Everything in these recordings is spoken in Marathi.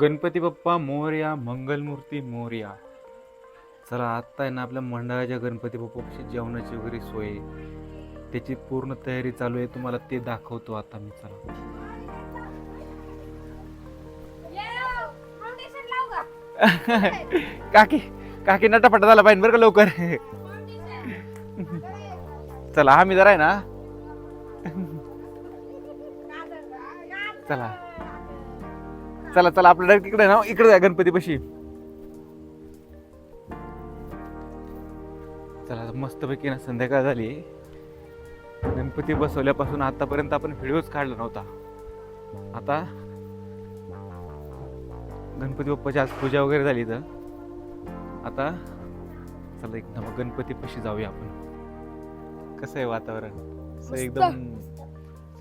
गणपती बाप्पा मोरया मंगलमूर्ती मोरया. चला आत्ता आहे ना आपल्या मंडळाच्या गणपती बाप्पाची जेवणाची वगैरे सोय. त्याची पूर्ण तयारी चालू आहे तुम्हाला ते दाखवतो आता मी चला. काकी काकी नटापटा झाला पाहिजे बरं का लवकर. चला हा मी जरा आहे ना. चला. चला चला आपलं डायरेक्ट इकडे ना इकडे जा गणपती पशी. चला मस्तपैकी ना संध्याकाळ झाली. गणपती बसवल्यापासून आतापर्यंत आपण व्हिडिओच काढला नव्हता. आता गणपती बाप्पाची आज पूजा वगैरे झाली तर आता चला एकदम गणपती पशी जाऊया आपण. कसं आहे वातावरण? असं. एकदम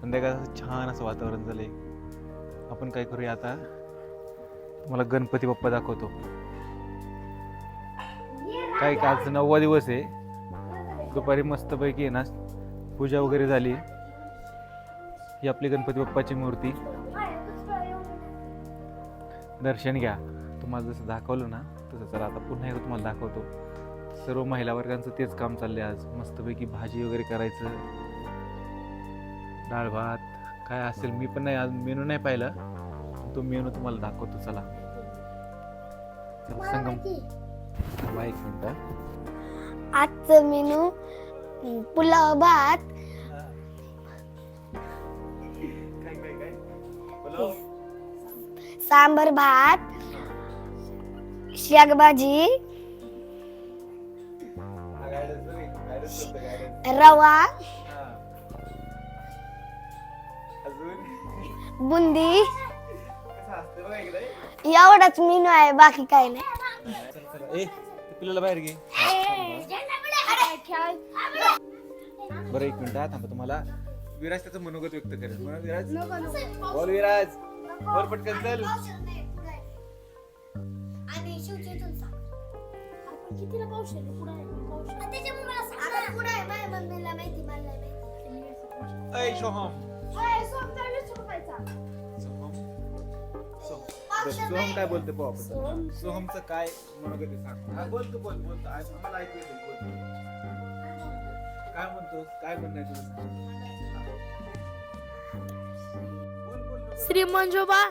संध्याकाळचं छान असं वातावरण झालंय. आपण काय करूया आता? तुम्हाला गणपती बाप्पा दाखवतो. काय का आज नववा दिवस आहे. दुपारी मस्तपैकी आहे ना पूजा वगैरे झाली. ही आपली गणपती बाप्पाची मूर्ती. दर्शन घ्या. तुम्हाला जसं दाखवलं ना तसं चला आता पुन्हा एकदा तुम्हाला दाखवतो. सर्व महिला वर्गांचं तेच काम चाललंय आज. मस्तपैकी भाजी वगैरे करायचं. डाळ भात. काय असेल मी पण नाही आज मेनू नाही पाहिलं. तो मेनू तुम्हाला दाखवतो चला. चला, संगम. थांबा एक मिनिट आजचं मेनू पुलाव भात. सांबर भात. शाकभाजी. रवा. बुंदी. एवढाच मेनू आहे बाकी काही नाही. ए पिल्लाला बाहेर घे. बरं एक मिनिट हा, थांबा तुम्हाला विराज त्याचं मनोगत व्यक्त करेल. म्हणा विराज? बोल विराज. बोल पटकन चल. ऐ सोहम सोहम सोहम काय बोलते पाहू आपण? सोहमचं काय? मनोगत सांग. हा, बोल तू बोल बोल. तू. आज आम्हाला ऐकू येते बोल. काय म्हणतो? काय म्हणणं आहे तुझं. श्री मंजोबा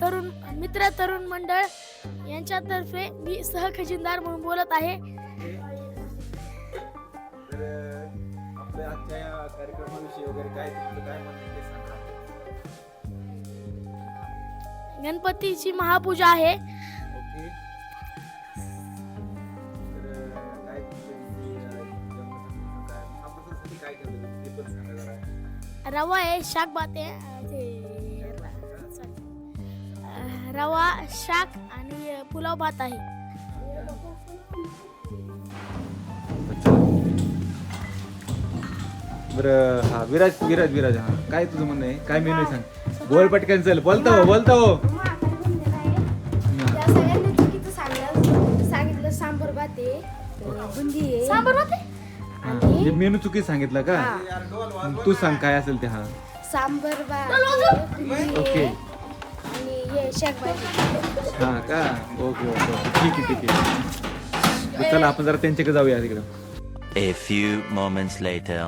तरुण मित्र तरुण मंडळ यांच्यातर्फे मी सहखजिनदार म्हणून बोलत आहे. तर आपल्या आजच्या या कार्यक्रमाविषयी वगैरे काय तुमचं काय म्हणणं आहे ते सांगा. गणपतीची महापूजा आहे. ओके. तर काय तुमच्या काय महाप्रसादासाठी काय ठेवलं तुम्ही? ते पण सांगा जरा रवा आहे शाक भात आहे अं, ते अं, रवा शाक आणि पुलाव भात आहे. बरं हा विराज विराज विराज हा. काय तुझं म्हणणं आहे? काय मेनू आहे सांग. बोल पटकन चल बोलता हो बोलता. हो सगळ्यांनी चुकीचं सांगलं. सांगितलं सांबर भात आहे बुंदी आहे. सांबर भात आहे? म्हणजे मेनू चुकी सांगितलं का? मग तू सांग काय असेल ते हा. सांबर भात ओके. आणि हे शाकभाजी हा का? Okay okay okay. ठीक आहे ठीक आहे. चला आपण जरा त्यांच्याकडे जाऊया तिकडं. A few moments later.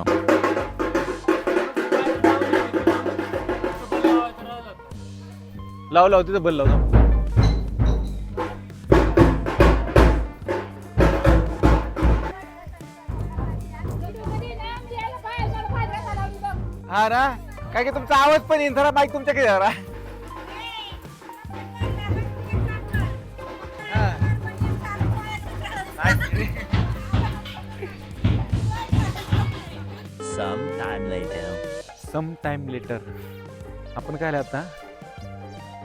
लाव लाव तिथं बल लाव लाव. हा ना काय की तुमचा आवाज पण येईन जरा बाईक तुमच्याकडे जरा हा. Some time later. Some time later आपण काय आता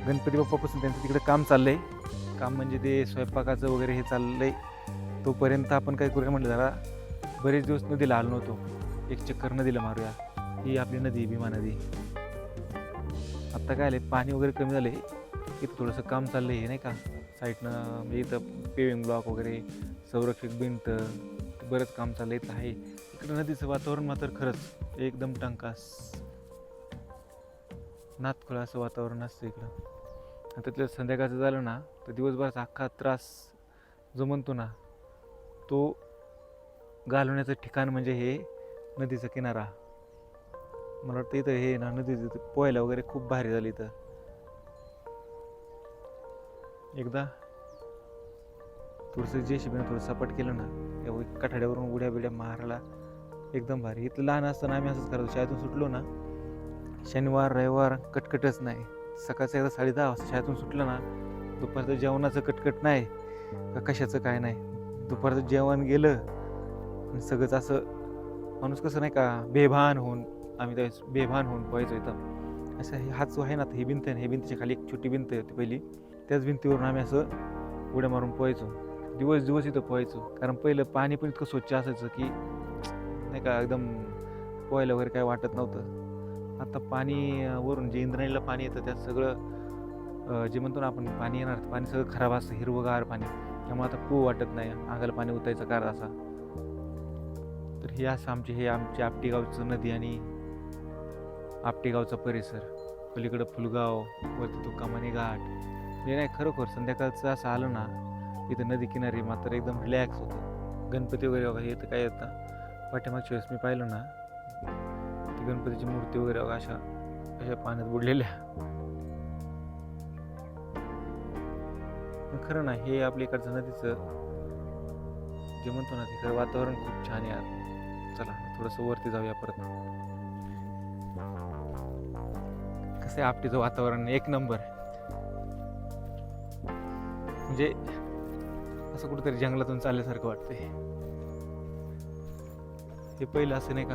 गणपती बाप्पापासून त्यांचं तिकडे काम चाललं आहे काम म्हणजे ते स्वयंपाकाचं वगैरे हे चाललं आहे तोपर्यंत आपण काय करूया म्हटलं जरा बरेच दिवस नदीला आलो नव्हतो. एक चक्कर नदीला मारूया. ही आपली नदी आहे, भीमा नदी. आत्ता काय आले पाणी वगैरे कमी झाले इथं थोडंसं काम चाललं हे नाही का? साईडनं म्हणजे इथं पेविंग ब्लॉक वगैरे संरक्षक भिंत बरंच काम चाललं इथं आहे. इकडं नदीचं वातावरण मात्र खरंच एकदम टंकास. नातखुळं असं वातावरण असतं इकडं. त्यातल्या संध्याकाळचं झालं ना तर दिवसभराचा अख्खा त्रास जो म्हणतो ना तो घालवण्याचं ठिकाण म्हणजे हे नदीचा किनारा. मला वाटतं इथं हे ना नदीचं इथं पोहायला वगैरे खूप भारी झाली इथं. एकदा थोडंसं जे शिबिनं थोडं सपाट केलं ना त्या कठाड्यावरून उड्या बिड्या मारायला एकदम भारी. इथं लहान असताना आम्ही असंच करायचो शाळेतून सुटलो ना शनिवार रविवार कटकटच नाही. सकाळचं एकदा साडे दहा वाजता शाळेतून सुटलं ना दुपारचं जेवणाचं कटकट नाही का कशाचं काय नाही. दुपारचं जेवण गेलं आणि सगळंच असं माणूस कसं नाही का बेभान होऊन आम्ही त्यावेळेस बेभान होऊन पोहायचो इथं. असं हे हात जो आहे ना ही भिंत आहे ना ही भिंतीच्या खाली एक छोटी भिंत होती पहिली. त्याच भिंतीवरून आम्ही असं उड्या मारून पोहायचो. दिवस दिवस इथं पोहायचो. कारण पहिलं पाणी पण इतकं स्वच्छ असायचं की नाही का एकदम पोहायला वगैरे काय वाटत नव्हतं. आता पाणी वरून जे इंद्रायणीला पाणी येतं त्यात सगळं जे म्हणतो ना आपण पाणी येणार पाणी सगळं खराब असतं हिरवगार पाणी. त्यामुळे आता पू वाटत नाही अंगाला पाणी उतायचं कार असा. तर हे असं आमचे हे आमचे आपटेगावचं नदी आणि आपटेगावचा परिसर. पलीकडं फुलगाव वरती तुकामाने कमानी घाट. हे नाही खरोखर संध्याकाळचं असं आलं ना इथं नदी किनारी मात्र एकदम रिलॅक्स होतं. गणपती वगैरे बघा हे तर काय येतं पाठीमागच्या वेळेस मी पाहिलं ना गणपतीची मूर्ती वगैरे अशा अशा पाण्यात बुडलेल्या. खरं ना हे आपल्या इकडचं नदीचं जे म्हणतो ना ते खरं वातावरण खूप छान आहे यार. चला थोडंसं वरती जाऊया परत. कसं आहे आपटीचं वातावरण एक नंबर. म्हणजे असं कुठेतरी जंगलातून चालल्यासारखं वाटतंय. हे पहिलं असं नाही का?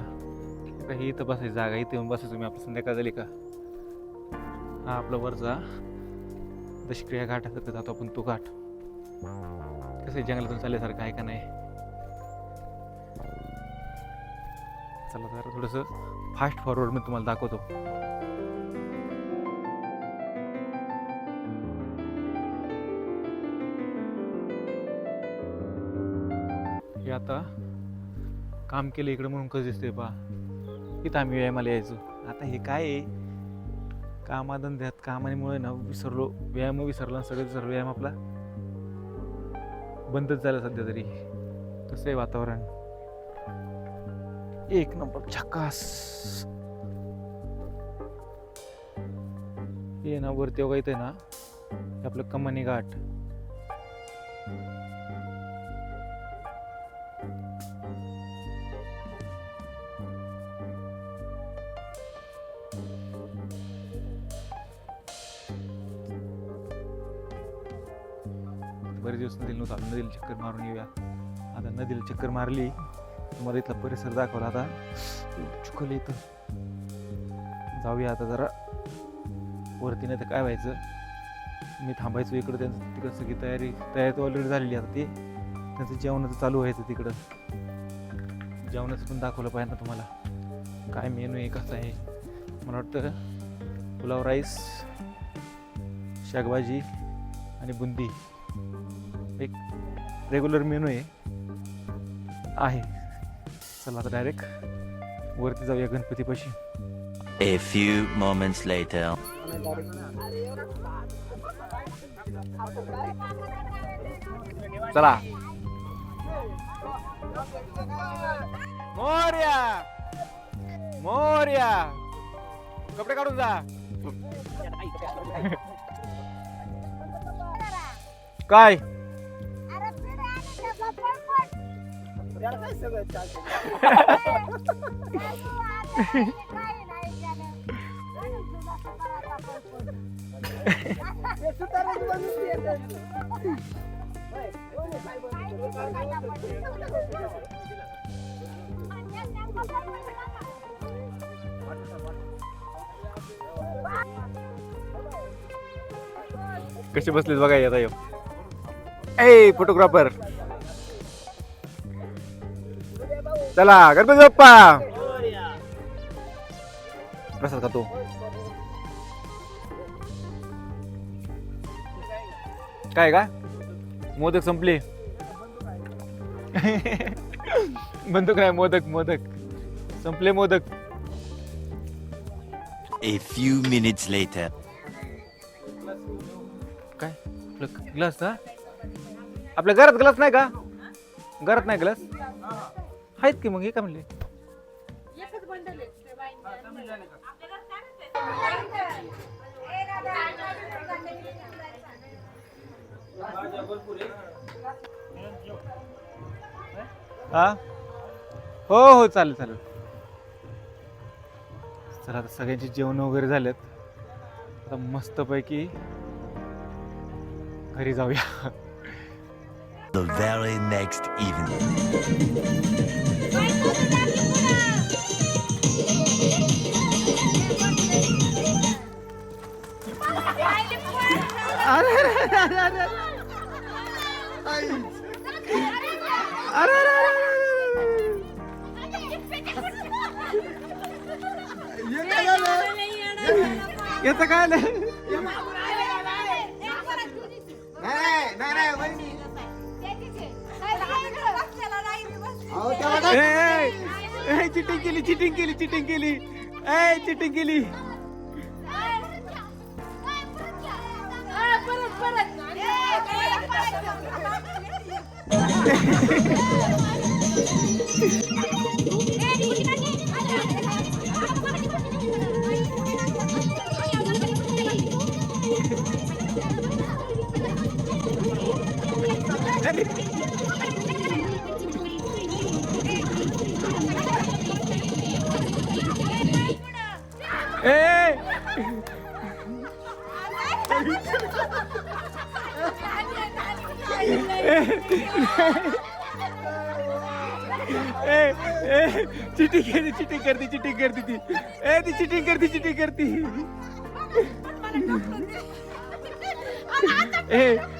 का ही इथं बसायची जागा इथे येऊन बसायचं. मी आपलं संध्याकाळ झाली का? हा आपला वरचा दशक्रिया घाट असं जातो आपण तो घाट. कसं आहे, जंगलातून चालल्यासारखं आहे का नाही? चला जरा थोडंसं फास्ट फॉरवर्ड मी तुम्हाला दाखवतो. हे आता काम केलं इकडं म्हणून कसं दिसतंय पा इथं आम्ही व्यायामाला यायचो. आता हे काय आहे? कामाधंद्यात कामामुळे ना विसरलो. व्यायाम विसरला सगळे सगळं विसरलो. व्यायाम आपला बंदच झाला सध्या तरी. तसं आहे वातावरण? एक नंबर झकास हे ना वरती वगैरे आहे ना आपलं कमानी घाट. बरेच दिवस नदीला नव्हतं. आता नदीला चक्कर मारून येऊया. आता नदीला चक्कर मारली तुम्हाला इथला परिसर दाखवला आता. चुकलं इथं. जाऊया आता जरा. वरती नाही तर काय व्हायचं? मी थांबायचो इकडं त्यांचं तिकडं सगळी तयारी तयारी तर ऑलरेडी झालेली आता ते. त्यांचं जेवणाचं चालू व्हायचं तिकडं. जेवणाचं पण दाखवलं पाहिजे ना तुम्हाला. काय मेनू आहे कसं आहे? मला वाटतं पुलाव राईस शाकभाजी आणि बुंदी. रेग्युलर मेनू आहे. आहे. चला आता डायरेक्ट वरती जाऊया गणपतीपाशी. A few moments later. चला. मोर्या! मोर्या! कपडे काढून जा. काय? कसे बसलेत बघा आता यो ए फोटोग्राफर चला गणपती बाप्पा. प्रसाद खातो. काय का? मोदक संपले. बंदूक नाही मोदक मोदक. संपले modak. A few minutes later. काय? ग्लास का आपल्या घरात ग्लास नाही का? घरात नाही ग्लास आहेत की मग? हे का? म्हणले हा? हो हो चालेल चालेल. चला आता सगळ्यांची जेवण वगैरे झालेत. आता मस्तपैकी घरी जाऊया. The very next evening. याचं काय Cheating केली चिटिंग केली चिटिंग केली. ए चिटिंग केली. ए ए चिटिंग केली चिटिंग करती चिटिंग करती ती. ए ती चिटिंग करती चिटिंग करती. ए.